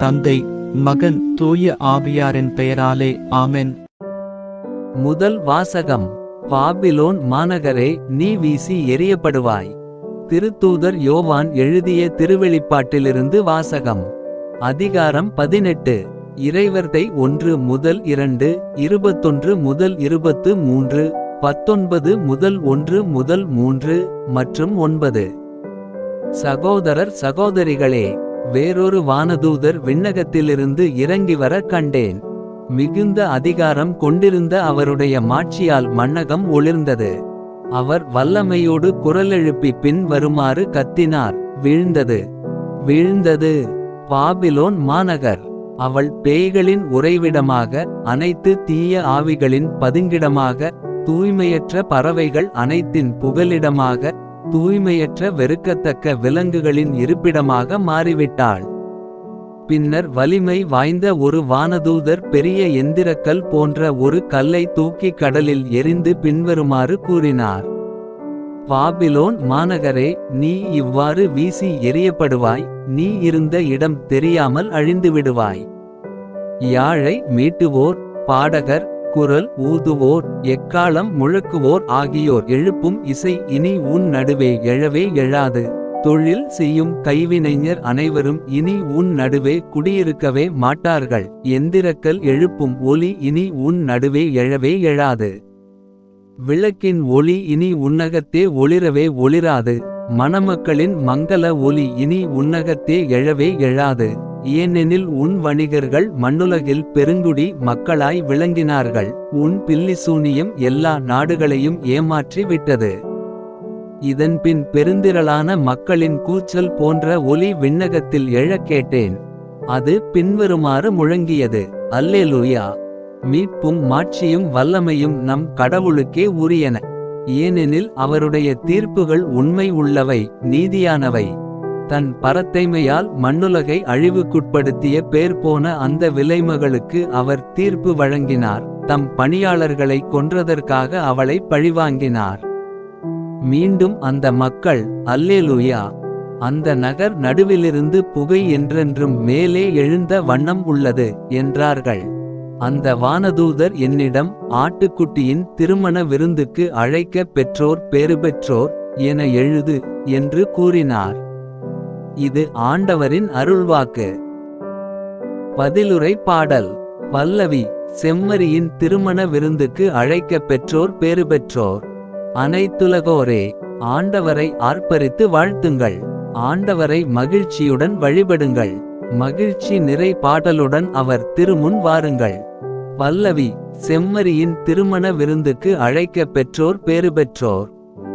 தந்தை மகன் தூய ஆவியாரின் பெயராலே ஆமென். முதல் வாசகம் பாபிலோன் மாநகரே நீ வீசி எரியப்படுவாய் திருத்தூதர் யோவான் எழுதிய திருவெளிப்பாட்டிலிருந்து வாசகம். அதிகாரம் பதினெட்டு இறைவர்தை ஒன்று முதல் இரண்டு இருபத்தொன்று முதல் இருபத்து மூன்று பத்தொன்பது முதல் ஒன்று முதல் மூன்று மற்றும் ஒன்பது. சகோதரர் சகோதரிகளே வேறொரு வானதூதர் விண்ணகத்திலிருந்து இறங்கி வர கண்டேன். மிகுந்த அதிகாரம் கொண்டிருந்த அவருடைய மாட்சியால் மன்னகம் ஒளிர்ந்தது. அவர் வல்லமையோடு குரலெழுப்பி பின் வருமாறு கத்தினார். வீழ்ந்தது. வீழ்ந்தது. பாபிலோன் மாநகர். அவள் பேய்களின் உறைவிடமாக அனைத்து தீய ஆவிகளின் பதுங்கிடமாக தூய்மையற்ற பறவைகள் அனைத்தின் புகலிடமாக தூய்மையற்ற வெறுக்கத்தக்க விலங்குகளின் இருப்பிடமாக மாறிவிட்டாள். பின்னர் வலிமை வாய்ந்த ஒரு வானதூதர் பெரிய எந்திரக்கல் போன்ற ஒரு கல்லை தூக்கி கடலில் எரிந்து பின்வருமாறு கூறினார். பாபிலோன் மாநகரே நீ இவ்வாறு வீசி எறியப்படுவாய் நீ இருந்த இடம் தெரியாமல் அழிந்து விடுவாய் யாழை மீட்டுவோர் பாடகர் குரல் ஊதுவோர் எக்காலம் முழக்குவோர் ஆகியோர். எழுப்பும் இசை இனி உன் நடுவே எழவே எழாது. தொழில் செய்யும் கைவினைஞர் அனைவரும் இனி உன் நடுவே குடியிருக்கவே மாட்டார்கள். எந்திரக்கல் எழுப்பும் ஒலி இனி உன் நடுவே எழவே எழாது. விளக்கின் ஒளி இனி உன்னகத்தே ஒளிரவே ஒளிராது. மணமக்களின் மங்கள ஒலி இனி உன்னகத்தே எழவே எழாது. ஏனெனில் உன் வணிகர்கள் மண்ணுலகில் பெருங்குடி மக்களாய் விளங்கினார்கள். உன் பில்லிசூனியம் எல்லா நாடுகளையும் ஏமாற்றி விட்டது. இதன்பின் பெருந்திரளான மக்களின் கூச்சல் போன்ற ஒலி விண்ணகத்தில் எழக் கேட்டேன். அது பின்வருமாறு முழங்கியது. அல்லேலுயா! மீட்பும் மாட்சியும் வல்லமையும் நம் கடவுளுக்கே உரியன. ஏனெனில் அவருடைய தீர்ப்புகள் உண்மை உள்ளவை நீதியானவை. தன் பரத்தைமையால் மண்ணுலகை அழிவுக்குட்படுத்திய பேர் போன அந்த விலைமகளுக்கு அவர் தீர்ப்பு வழங்கினார். தம் பணியாளர்களை கொன்றதற்காக அவளை பழிவாங்கினார். மீண்டும் அந்த மக்கள் அல்லேலூயா! அந்த நகர் நடுவிலிருந்து புகை என்றென்றும் மேலே எழுந்த வண்ணம் உள்ளது என்றார்கள். அந்த வானதூதர் என்னிடம் ஆட்டுக்குட்டியின் திருமண விருந்துக்கு அழைக்க பெற்றோர் பேறு பெற்றோர் என எழுது என்று கூறினார். இது ஆண்டவரின் அருள்வாக்கு. பதிலுரை பாடல். பல்லவி செம்மறியின் திருமண விருந்துக்கு அழைக்க பெற்றோர் பேறு பெற்றோர். அனைத்துலகோரே ஆண்டவரை ஆர்ப்பரித்து வாழ்த்துங்கள். ஆண்டவரை மகிழ்ச்சியுடன் வழிபடுங்கள். மகிழ்ச்சி நிறை பாடலுடன் அவர் திருமுன் வாருங்கள். பல்லவி செம்மறியின் திருமண விருந்துக்கு அழைக்க பெற்றோர் பேறு பெற்றோர்.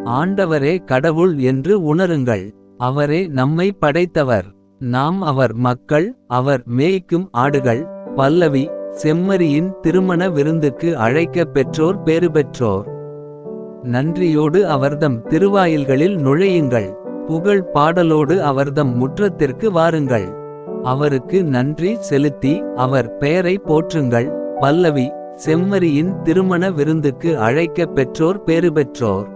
ஆண்டவரே கடவுள் என்று உணருங்கள். அவரே நம்மை படைத்தவர். நாம் அவர் மக்கள் அவர் மேய்க்கும் ஆடுகள் பல்லவி செம்மறியின் திருமண விருந்துக்கு அழைக்க பெற்றோர் பேறு பெற்றோர். நன்றியோடு அவர்தம் திருவாயில்களில் நுழையுங்கள். புகழ் பாடலோடு அவர்தம் முற்றத்திற்கு வாருங்கள். அவருக்கு நன்றி செலுத்தி அவர் பெயரை போற்றுங்கள். பல்லவி செம்மறியின் திருமண விருந்துக்கு அழைக்க பெற்றோர் பேறு பெற்றோர்.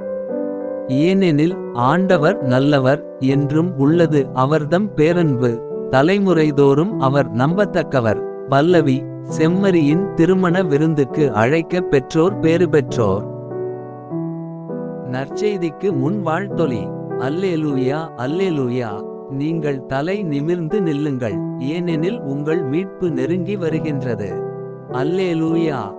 ஏனெனில் ஆண்டவர் நல்லவர் என்றும் உள்ளது அவர்தம் பேரன்பு. தலைமுறைதோறும் அவர் நம்பத்தக்கவர். பல்லவி செம்மறியின் திருமண விருந்துக்கு அழைக்க பெற்றோர் பேறு பெற்றோர். நற்செய்திக்கு முன் வாழ்த்தொலி. அல்லேலூயா அல்லேலூயா. நீங்கள் தலை நிமிர்ந்து நில்லுங்கள். ஏனெனில் உங்கள் மீட்பு நெருங்கி வருகின்றது. அல்லேலூயா.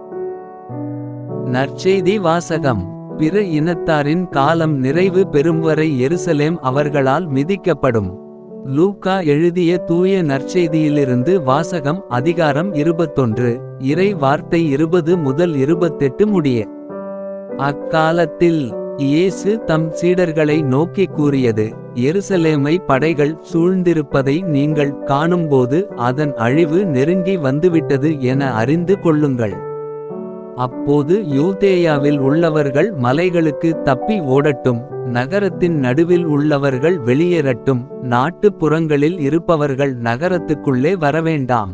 நற்செய்தி வாசகம். பிற இனத்தாரின் காலம் நிறைவு பெறும் வரை எருசலேம் அவர்களால் மிதிக்கப்படும். லூக்கா எழுதிய தூய நற்செய்தியிலிருந்து வாசகம் அதிகாரம் இருபத்தொன்று இறை வார்த்தை இருபது முதல் இருபத்தெட்டு முடிய. அக்காலத்தில் இயேசு தம் சீடர்களை நோக்கி கூறியது எருசலேமை படைகள் சூழ்ந்திருப்பதை நீங்கள் காணும்போது அதன் அழிவு நெருங்கி வந்துவிட்டது என அறிந்து கொள்ளுங்கள். அப்போது யூதேயாவில் உள்ளவர்கள் மலைகளுக்கு தப்பி ஓடட்டும் நகரத்தின் நடுவில் உள்ளவர்கள் வெளியேறட்டும் நாட்டுப்புறங்களில் இருப்பவர்கள் நகரத்துக்குள்ளே வரவேண்டாம்.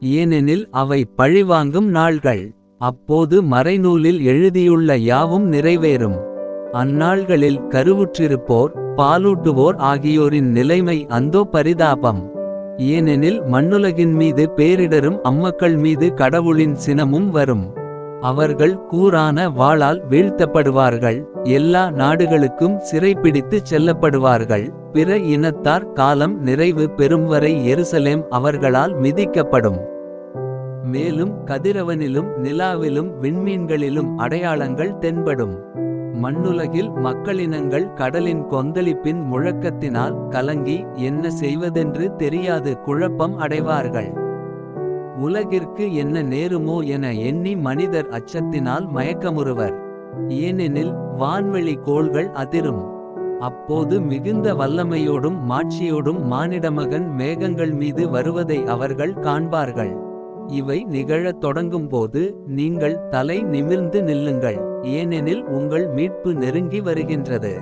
ஏனெனில் அவை பழிவாங்கும் நாள்கள். அப்போது மறைநூலில் எழுதியுள்ள யாவும் நிறைவேறும். அந்நாள்களில் கருவுற்றிருப்போர் பாலூட்டுவோர் ஆகியோரின் நிலைமை அந்தோ பரிதாபம். ஏனெனில் மண்ணுலகின் மீது பேரிடரும் அம்மக்கள் மீது கடவுளின் சினமும் வரும். அவர்கள் கூரான வாளால் வீழ்த்தப்படுவார்கள். எல்லா நாடுகளுக்கும் சிறைப்பிடித்துச் செல்லப்படுவார்கள். பிற இனத்தார் காலம் நிறைவு பெறும் வரை எருசலேம் அவர்களால் மிதிக்கப்படும். மேலும் கதிரவனிலும் நிலாவிலும் விண்மீன்களிலும் அடையாளங்கள் தென்படும். மண்ணுலகில் மக்களினங்கள் கடலின் கொந்தளிப்பின் முழக்கத்தினால் கலங்கி என்ன செய்வதென்று தெரியாது குழப்பம் அடைவார்கள். உலகிற்கு என்ன நேருமோ என எண்ணி மனிதர் அச்சத்தினால் மயக்கமுறுவர். ஏனெனில் வான்வெளி கோள்கள் அதிரும். அப்போது மிகுந்த வல்லமையோடும் மாட்சியோடும் மானிடமகன் மேகங்கள் மீது வருவதை அவர்கள் காண்பார்கள். இவை நிகழத் தொடங்கும்போது நீங்கள் தலை நிமிர்ந்து நில்லுங்கள் ஏனெனில் உங்கள் மீட்பு நெருங்கி வருகின்றது.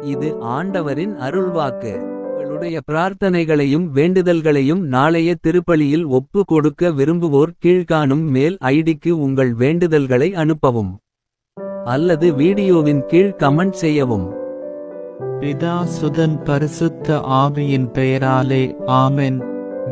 இது ஆண்டவரின் அருள்வாக்கு. உங்களுடைய பிரார்த்தனைகளையும் வேண்டுதல்களையும் நாளைய திருப்பலியில் ஒப்பு கொடுக்க விரும்புவோர் கீழ்காணும் மேல் ஐடிக்கு உங்கள் வேண்டுதல்களை அனுப்பவும். அல்லது வீடியோவின் கீழ் கமெண்ட் செய்யவும். பிதா சுதன் பரிசுத்த ஆவியின் பெயராலே ஆமென்.